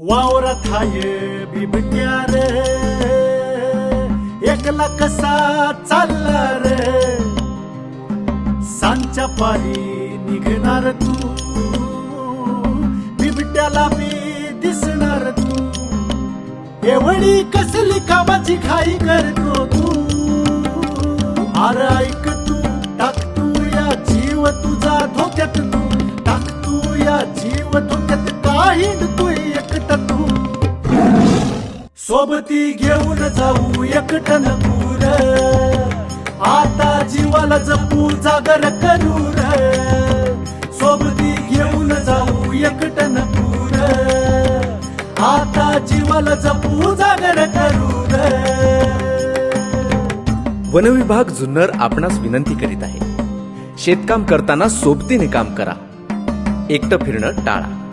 वावरात हाय बिबट्या रे. एकला कसा चालला रे. सांच्या पारी निघणार तू. बिबट्याला मी दिसणार तू. एवढी कसली कामाची घाई करतो तू. आर ऐक तू टाक तू या जीव तुझा धोक्यात तू. टाक तू या जीव धोक्यात काही तू सोबती घेऊन जाऊ एकटन नकूर आता जीवाला जपू जागर करू सोबती घेऊन जाऊ एकटन नकूर आता जीवाला जपू जागर करू रे वनविभाग जुन्नर आपणास विनंती करीत आहे. शेतकाम करताना सोबतीने काम करा. एकटं फिरणं टाळा.